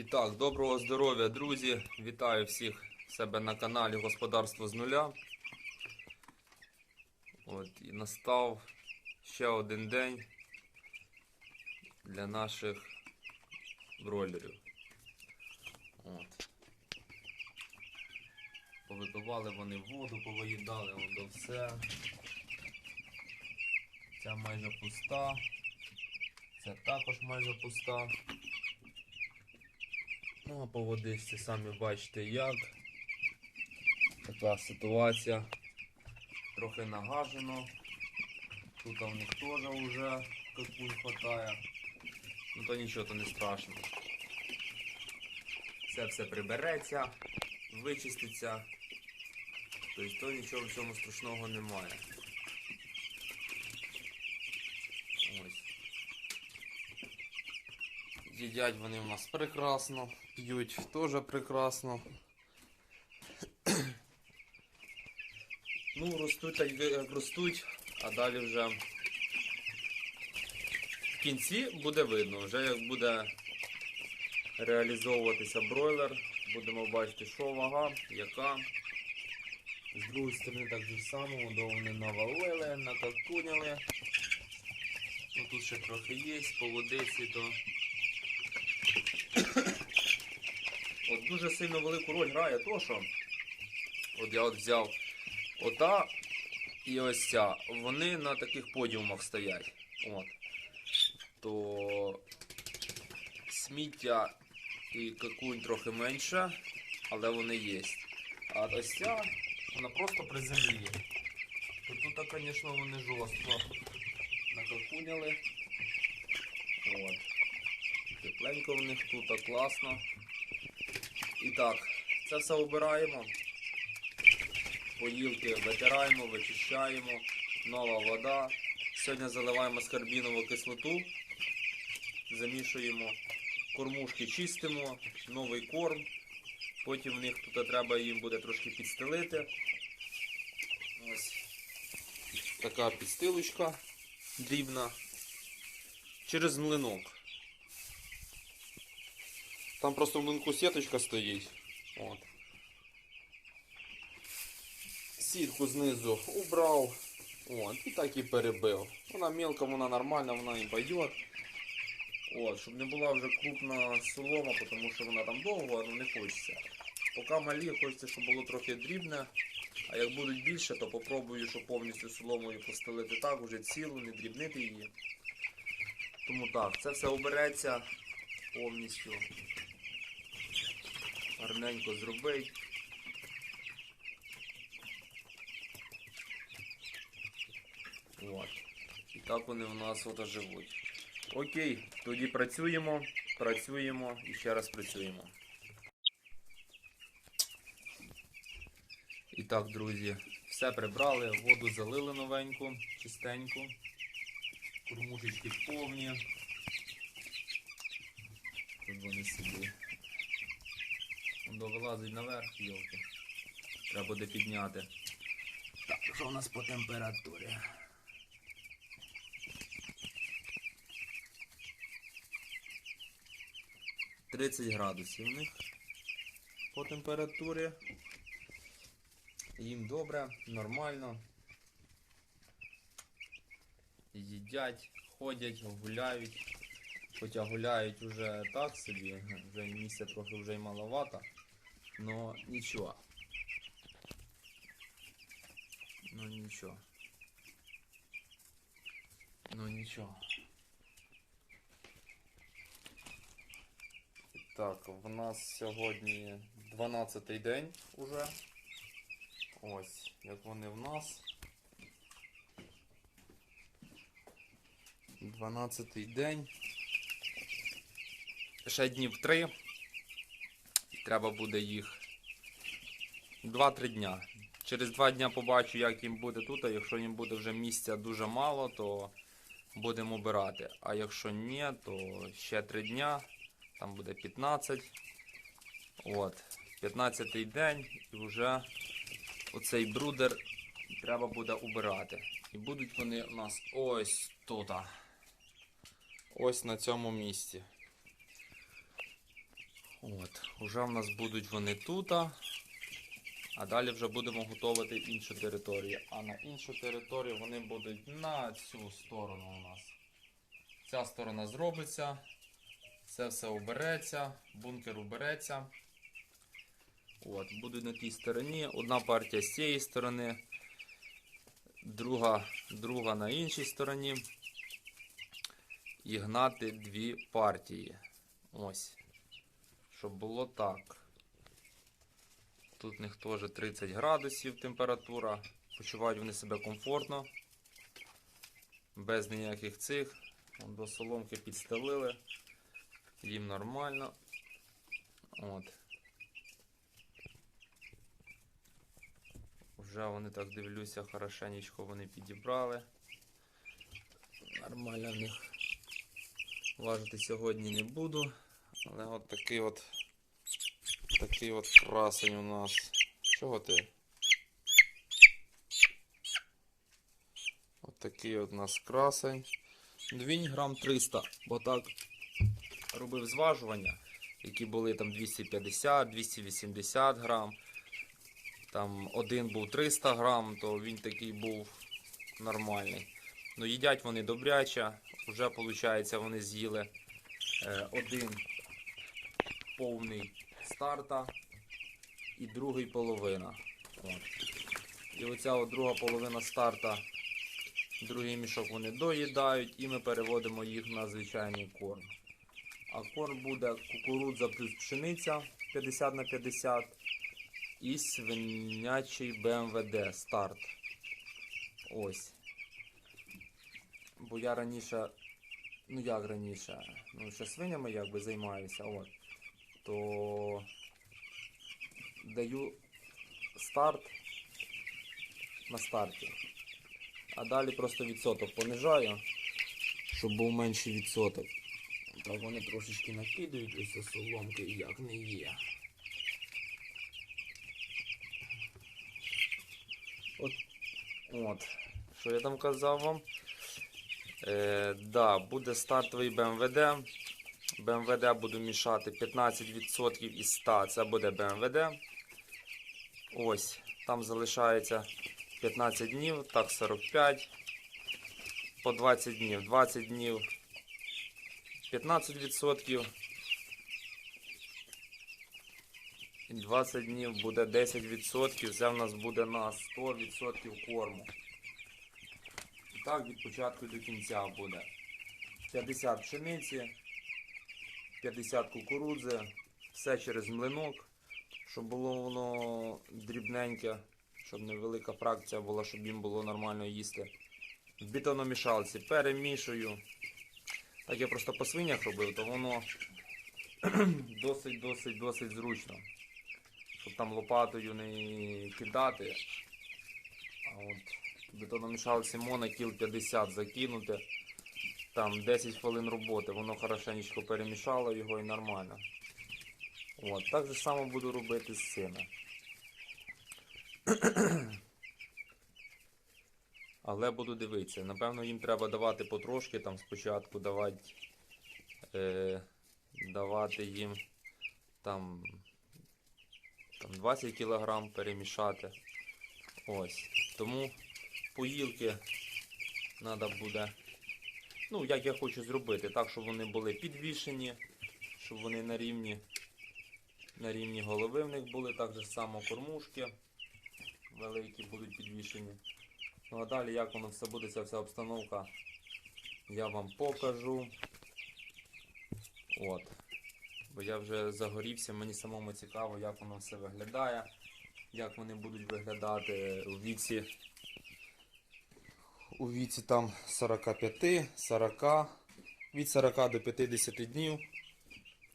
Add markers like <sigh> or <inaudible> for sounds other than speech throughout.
І так, доброго здоров'я, друзі! Вітаю всіх в себе на каналі Господарство з нуля. От, і настав ще один день для наших бройлерів. От. Повипивали вони воду, повиїдали до все. Ця майже пуста. Ця також майже пуста. Ну, а по водичці самі бачите як. Така ситуація. Трохи нагажено. Тут у них теж вже какунь хватає. Ну то нічого, то не страшно. Це все прибереться, вичиститься. Тобто то нічого в цьому страшного немає. Ось. Їдять вони в нас прекрасно, п'ють теж прекрасно. Ну, ростуть так як ростуть, а далі вже в кінці буде видно, вже як буде реалізовуватися бройлер, будемо бачити, що вага, яка. З другої сторони так же само, до вони навалили, накакуняли. Ну тут ще трохи є, по водиці то. От дуже сильно велику роль грає то, що от я от взяв ота і ось ця. Вони на таких подіумах стоять. От. То сміття і какунь трохи менше, але вони є. А ось ця, вона просто при землі. Тут, звісно, вони жорстко накакуняли. От. Тепленько в них тут, класно. І так, це все обираємо. Поїлки витираємо, вичищаємо, нова вода. Сьогодні заливаємо скарбінову кислоту, замішуємо, кормушки чистимо, новий корм. Потім в них тут треба їм буде трошки підстелити. Ось така підстилочка дрібна через млинок. Там просто в млинку сіточка стоїть. От. Сітку знизу убрав. От, і так і перебив. Вона мелка, вона нормальна, вона і пойде. От, щоб не була вже крупна солома, тому що вона там довго, але не хочеться. Поки малі, хочеться, щоб було трохи дрібне. А як будуть більше, то попробую, щоб повністю соломою постелити так, вже цілу, не дрібнити її. Тому так, це все обереться повністю. Гарненько зробить. От. І так вони у нас от живуть. Окей, тоді працюємо, працюємо і ще раз працюємо. І так, друзі, все прибрали, воду залили новеньку, чистеньку. Кормушечки повні. Тут вони собі. Воно вилазить наверх, йолки. Треба буде підняти. Так, що у нас по температурі? Тридцять градусів у них по температурі. Їм добре, нормально. Їдять, ходять, гуляють. Хоча гуляють уже так собі, вже місця трохи вже й маловато, но нічого. Ну нічого. Ну нічого. Так, в нас сьогодні 12-й день уже. Ось, як вони в нас. 12-й день. Ще днів 3. Треба буде їх 2-3 дня. Через 2 дня побачу, як їм буде тут, а якщо їм буде вже місця дуже мало, то будемо обирати. А якщо ні, то ще 3 дня, там буде 15. От, 15 день і вже оцей брудер треба буде убирати. І будуть вони у нас ось тут. Ось на цьому місці. От, уже в нас будуть вони тут. А далі вже будемо готувати іншу територію. А на іншу територію вони будуть на цю сторону у нас. Ця сторона зробиться. Це все убереться, бункер убереться. От, будуть на тій стороні. Одна партія з цієї сторони, друга, друга на іншій стороні. І гнати дві партії. Ось. Щоб було так. Тут в них теж 30 градусів температура. Почувають вони себе комфортно. Без ніяких цих. До соломки підстелили. Їм нормально. От. Вже вони так дивлюся, хорошенечко вони підібрали. Нормально в них. Важити сьогодні не буду. Але от такий от такий от красень у нас. Чого ти? От такий от нас красень. Двінь грам 300, бо так робив зважування, які були там 250, 280 грам. Там один був 300 грам, то він такий був нормальний. Ну, їдять вони добряче. Вже, виходить, вони з'їли е, один повний старта і другий половина. І оця друга половина старта, другий мішок вони доїдають, і ми переводимо їх на звичайний корм. А корм буде кукурудза плюс пшениця 50 на 50 і свинячий БМВД старт. Ось. Бо я раніше, ну як раніше, ну ще свинями якби займаюся, от, то даю старт на старті. А далі просто відсоток понижаю, щоб був менший відсоток. Так вони трошечки накидають ось соломки, як не є. От, от. Що я там казав вам? Е, да, буде стартовий БМВД. БМВД буду мішати 15% із 100, це буде БМВД. Ось, там залишається 15 днів, так 45. По 20 днів. 20 днів 15%. І 20 днів буде 10%. Це в нас буде на 100% корму. І так від початку до кінця буде. 50 пшениці, 50 кукурудзи, все через млинок, щоб було воно дрібненьке, щоб невелика фракція була, щоб їм було нормально їсти. В бетономішалці перемішую. Так я просто по свинях робив, то воно <clears throat> досить, досить, досить зручно. Щоб там лопатою не кидати. А от бетономішалці моно кіл 50 закинути. Там 10 хвилин роботи, воно хорошенечко перемішало його і нормально. От, так же само буду робити з цими. <clears throat> Але буду дивитися. Напевно, їм треба давати потрошки, там спочатку давати, е, давати їм там, там 20 кг перемішати. Ось. Тому поїлки треба буде. Ну, як я хочу зробити, так, щоб вони були підвішені, щоб вони на рівні, на рівні голови в них були, так же само кормушки великі будуть підвішені. Ну а далі, як воно все буде, ця вся обстановка, я вам покажу. От. Бо я вже загорівся, мені самому цікаво, як воно все виглядає, як вони будуть виглядати у віці. У віці там 45, 40, від 40 до 50 днів,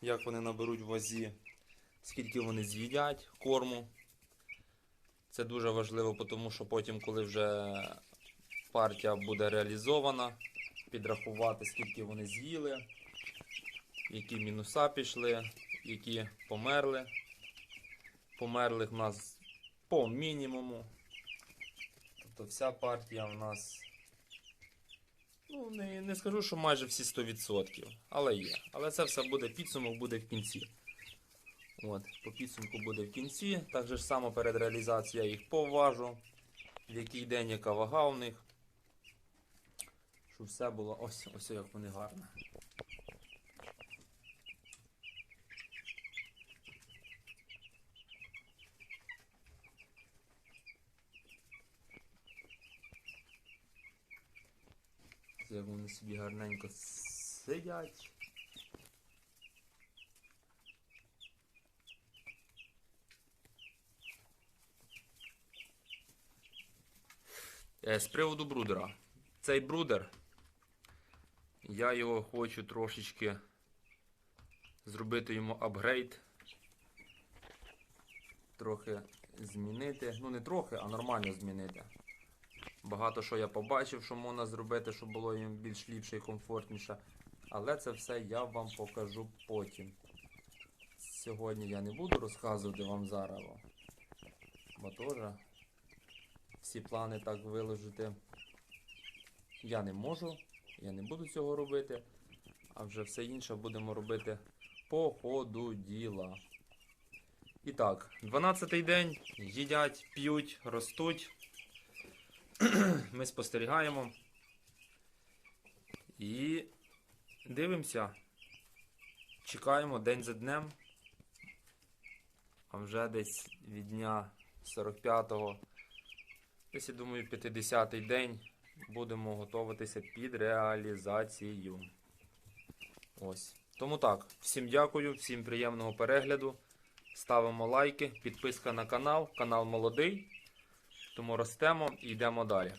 як вони наберуть в вазі, скільки вони з'їдять корму. Це дуже важливо, тому що потім, коли вже партія буде реалізована, підрахувати, скільки вони з'їли, які мінуса пішли, які померли. Померлих в нас по мінімуму. Тобто вся партія в нас. Ну, не, не скажу, що майже всі 100%, але є. Але це все буде підсумок буде в кінці. От, по підсумку буде в кінці. Так же ж само перед реалізацією я їх поважу. В який день яка вага у них. Щоб все було. Ось, ось як вони гарно. Як вони собі гарненько сидять. Е, З приводу брудера. Цей брудер, я його хочу трошечки зробити йому апгрейд. Трохи змінити. Ну не трохи, а нормально змінити. Багато що я побачив, що можна зробити, щоб було їм більш ліпше і комфортніше. Але це все я вам покажу потім. Сьогодні я не буду розказувати вам зараз. Бо теж всі плани так виложити я не можу, я не буду цього робити, а вже все інше будемо робити по ходу діла. І так, 12-й день їдять, п'ють, ростуть. <clears throat> Ми спостерігаємо і дивимося. Чекаємо день за днем. А вже десь від дня 45-го Десь, я думаю, 50-й день будемо готуватися під реалізацію. Ось. Тому так, всім дякую, всім приємного перегляду. Ставимо лайки, підписка на канал. Канал молодий. Тому ростемо і йдемо далі.